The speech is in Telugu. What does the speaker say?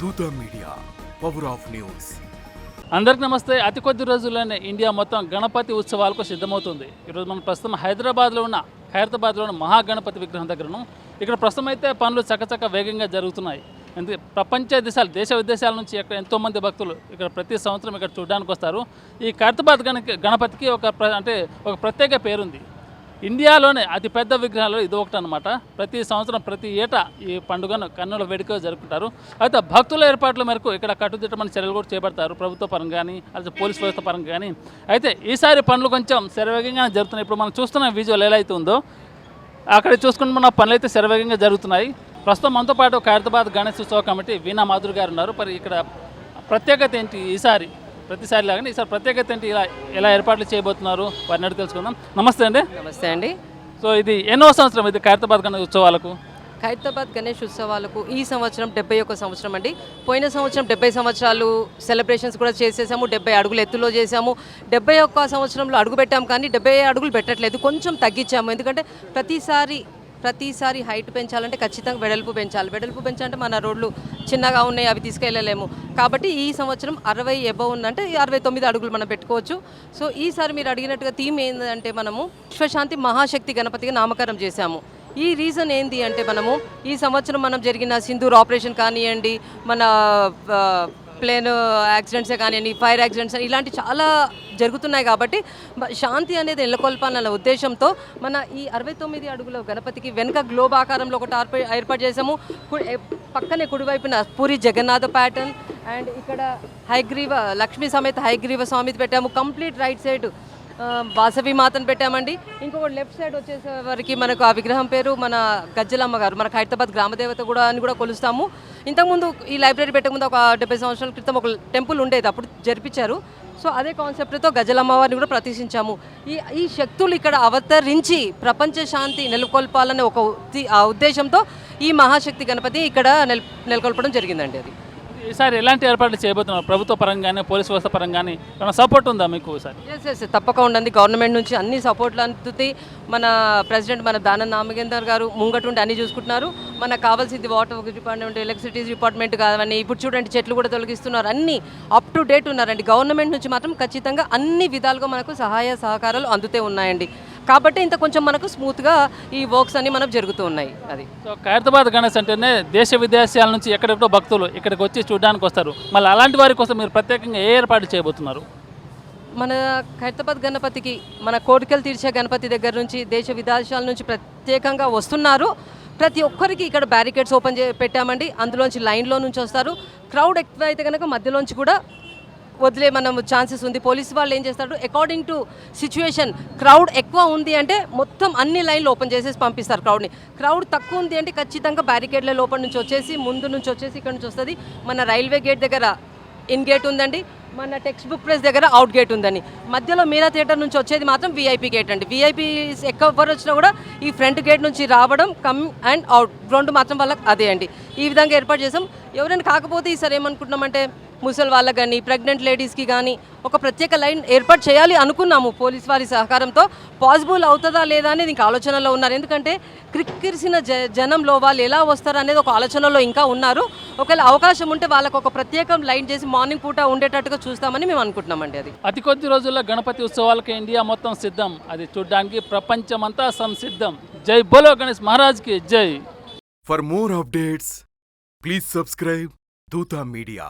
దూత మీడియా పవర్ ఆఫ్ న్యూస్ అందరికి నమస్తే. అతి కొద్ది రోజుల్లోనే ఇండియా మొత్తం గణపతి ఉత్సవాలకు సిద్ధమవుతుంది. ఈరోజు మనం ప్రస్తుతం హైదరాబాద్లో ఉన్న హైదరాబాద్లో ఉన్న మహాగణపతి విగ్రహం దగ్గరను. ఇక్కడ ప్రస్తుతం అయితే పనులు చకచక వేగంగా జరుగుతున్నాయి. ఎందుకంటే ప్రపంచ దేశాలు దేశ విదేశాల నుంచి ఇక్కడ ఎంతోమంది భక్తులు ఇక్కడ ప్రతి సంవత్సరం ఇక్కడ చూడడానికి వస్తారు. ఈ ఖైరతాబాద్ గణ గణపతికి ఒక అంటే ఒక ప్రత్యేక పేరుంది. ఇండియాలోనే అతిపెద్ద విగ్రహాలు ఇది ఒకటి అనమాట ప్రతి సంవత్సరం ప్రతి ఏటా ఈ పండుగను కన్నుల వేడుక జరుపుకుంటారు. అయితే భక్తుల ఏర్పాట్ల మేరకు ఇక్కడ కట్టుదిట్టమైన చర్యలు కూడా చేపడతారు. ప్రభుత్వ పరంగా కానీ అలాగే పోలీస్ వ్యవస్థ పరంగా కానీ అయితే ఈసారి పనులు కొంచెం శరవేగంగానే జరుగుతున్నాయి. ఇప్పుడు మనం చూస్తున్న విజువల్ ఎలా అయితే ఉందో అక్కడ చూసుకుంటున్న పనులు అయితే శరవేగంగా జరుగుతున్నాయి. ప్రస్తుతం మనతో పాటు ఖైరతాబాద్ గణేష్ ఉత్సవ కమిటీ వీణా మాధురి గారు ఉన్నారు. మరి ఇక్కడ ప్రత్యేకత ఏంటి ఈసారి? ప్రతిసారి లాగానే ఈసారి ప్రత్యేకత ఏంటి? ఇలా ఎలా ఏర్పాట్లు చేయబోతున్నారు? వారిని అడిగి తెలుసుకుందాం. నమస్తే అండి. నమస్తే అండి. సో ఇది ఎన్నో సంవత్సరం ఇది ఖైరతాబాద్ గణేష్ ఉత్సవాలకు? ఖైరతాబాద్ గణేష్ ఉత్సవాలకు ఈ సంవత్సరం డెబ్బై ఒక సంవత్సరం అండి. పోయిన సంవత్సరం డెబ్బై సంవత్సరాలు సెలబ్రేషన్స్ కూడా చేసేసాము. డెబ్బై అడుగులు ఎత్తులో చేసాము. డెబ్బై ఒక్క సంవత్సరంలో అడుగు పెట్టాం కానీ డెబ్బై అడుగులు పెట్టట్లేదు. కొంచెం తగ్గించాము. ఎందుకంటే ప్రతిసారి ప్రతిసారి హైట్ పెంచాలంటే ఖచ్చితంగా వెడల్పు పెంచాలి. వెడల్పు పెంచాలంటే మన రోడ్లు చిన్నగా ఉన్నాయి అవి తీసుకెళ్ళలేము. కాబట్టి ఈ సంవత్సరం అరవై ఎబవ్ ఉందంటే ఈ అరవై తొమ్మిది అడుగులు మనం పెట్టుకోవచ్చు. సో ఈసారి మీరు అడిగినట్టుగా థీమ్ ఏంటంటే మనము విశ్వశాంతి మహాశక్తి గణపతిగా నామకరణం చేశాము. ఈ రీజన్ ఏంటి అంటే మనము ఈ సంవత్సరం మనం జరిగిన సింధూర్ ఆపరేషన్ కానివ్వండి మన ప్లేన్ యాక్సిడెంట్సే కానీ ఫైర్ యాక్సిడెంట్స్ ఇలాంటి చాలా జరుగుతున్నాయి కాబట్టి శాంతి అనేది నెలకొల్పాలన్న ఉద్దేశంతో మన ఈ అరవై తొమ్మిది అడుగుల గణపతికి వెనుక గ్లోబ్ ఆకారంలో ఒకటి ఏర్పాటు చేసాము పక్కనే కుడివైపున పూరి జగన్నాథ ప్యాటర్న్ అండ్ ఇక్కడ హైగ్రీవ లక్ష్మీ సమేత హైగ్రీవ స్వామిది పెట్టాము. కంప్లీట్ రైట్ సైడ్ వాసవి మాతను పెట్టామండి. ఇంకొకటి లెఫ్ట్ సైడ్ వచ్చేసరికి మనకు ఆ విగ్రహం పేరు మన గజ్జలమ్మ గారు మన హైదరాబాద్ గ్రామదేవత కూడా అని కూడా కొలుస్తాము. ఇంతకుముందు ఈ లైబ్రరీ పెట్టకముందు ఒక డెబ్బై సంవత్సరాల క్రితం ఒక టెంపుల్ ఉండేది అప్పుడు జరిపించారు. సో అదే కాన్సెప్ట్తో గజలమ్మ వారిని కూడా ప్రతిష్ఠించాము. ఈ ఈ శక్తులు ఇక్కడ అవతరించి ప్రపంచ శాంతి నెలకొల్పాలనే ఒక ఆ ఉద్దేశంతో ఈ మహాశక్తి గణపతి ఇక్కడ నెల నెలకొల్పడం జరిగిందండి అది. ఈసారి ఎలాంటి ఏర్పాట్లు చేయబోతున్నారు? ప్రభుత్వ పరంగానే పోలీస్ వ్యవస్థ పరంగానే ఏమైనా సపోర్ట్ ఉందా మీకు ఈసారి? ఎస్ ఎస్ తప్పకుండా గవర్నమెంట్ నుంచి అన్ని సపోర్ట్లు అందుతాయి. మన ప్రెసిడెంట్ మన దాన నామగేందర్ గారు ముంగటుండి అన్ని చూసుకుంటున్నారు. మనకు కావాల్సింది వాటర్ డిపార్ట్మెంట్ ఎలక్ట్రిసిటీ డిపార్ట్మెంట్ కావని ఇప్పుడు చూడండి చెట్లు కూడా తొలగిస్తున్నారు. అన్ని అప్ టు డేట్ ఉన్నారండి. గవర్నమెంట్ నుంచి మాత్రం ఖచ్చితంగా అన్ని విధాలుగా మనకు సహాయ సహకారాలు అందుతూ ఉన్నాయండి. కాబట్టి ఇంత కొంచెం మనకు స్మూత్గా ఈ వర్క్స్ అన్ని మనకు జరుగుతూ ఉన్నాయి. అది. సో ఖైరతాబాద్ గణేష్ అంటేనే దేశ విదేశాల నుంచి ఎక్కడెక్కడో భక్తులు ఇక్కడికి వచ్చి చూడడానికి వస్తారు. మళ్ళీ అలాంటి వారి కోసం మీరు ప్రత్యేకంగా ఏ ఏర్పాటు చేయబోతున్నారు? మన ఖైరతాబాద్ గణపతికి మన కోరికలు తీర్చే గణపతి దగ్గర నుంచి దేశ విదేశాల నుంచి ప్రత్యేకంగా వస్తున్నారు. ప్రతి ఒక్కరికి ఇక్కడ బ్యారికేడ్స్ ఓపెన్ చే పెట్టామండి. అందులోంచి లైన్లో నుంచి వస్తారు. క్రౌడ్ ఎక్కువ అయితే కనుక మధ్యలోంచి కూడా వదిలే మనం ఛాన్సెస్ ఉంది. పోలీస్ వాళ్ళు ఏం చేస్తారు? అకార్డింగ్ టు సిచ్యువేషన్ క్రౌడ్ ఎక్కువ ఉంది అంటే మొత్తం అన్ని లైన్లు ఓపెన్ చేసేసి పంపిస్తారు క్రౌడ్ని క్రౌడ్ తక్కువ ఉంది అంటే ఖచ్చితంగా బ్యారికేడ్ల లోపల నుంచి వచ్చేసి ముందు నుంచి వచ్చేసి ఇక్కడ నుంచి వస్తుంది. మన రైల్వే గేట్ దగ్గర ఇన్ గేట్ ఉందండి. మన టెక్స్ట్ బుక్ ప్రెస్ దగ్గర అవుట్ గేట్ ఉందండి. మధ్యలో మీరా థియేటర్ నుంచి వచ్చేది మాత్రం వీఐపీ గేట్ అండి. వీఐపీ ఎవరు వచ్చినా కూడా ఈ ఫ్రంట్ గేట్ నుంచి రావడం కమ్ అండ్ అవుట్ రెండు మాత్రం వాళ్ళకి అదే అండి. ఈ విధంగా ఏర్పాటు చేసాం. ఎవరైనా కాకపోతే ఈసారి ఏమనుకుంటున్నామంటే ముసలి వాళ్ళకి కానీ ప్రెగ్నెంట్ లేడీస్కి కానీ ఒక ప్రత్యేక లైన్ ఏర్పాటు చేయాలి అనుకున్నాము పోలీస్ వారి సహకారంతో. పాసిబుల్ అవుతుందా లేదా అనేది ఇంకా ఆలోచనలో ఉన్నారు. ఎందుకంటే క్రిక్కిరిసిన జ జనంలో వాళ్ళు ఎలా వస్తారు అనేది ఒక ఆలోచనలో ఇంకా ఉన్నారు. ఒకవేళ అవకాశం ఉంటే వాళ్ళకు ఒక ప్రత్యేకం లైన్ చేసి మార్నింగ్ పూట ఉండేటట్టుగా చూస్తామని మేము అనుకుంటున్నామండి అది. అతి కొద్ది రోజుల్లో గణపతి ఉత్సవాలకి ఇండియా మొత్తం సిద్ధం. అది చూడడానికి ప్రపంచమంతా సంసిద్ధం. జై బోలో గణేష్ మహారాజ్కి జై. For more updates please subscribe Dootha media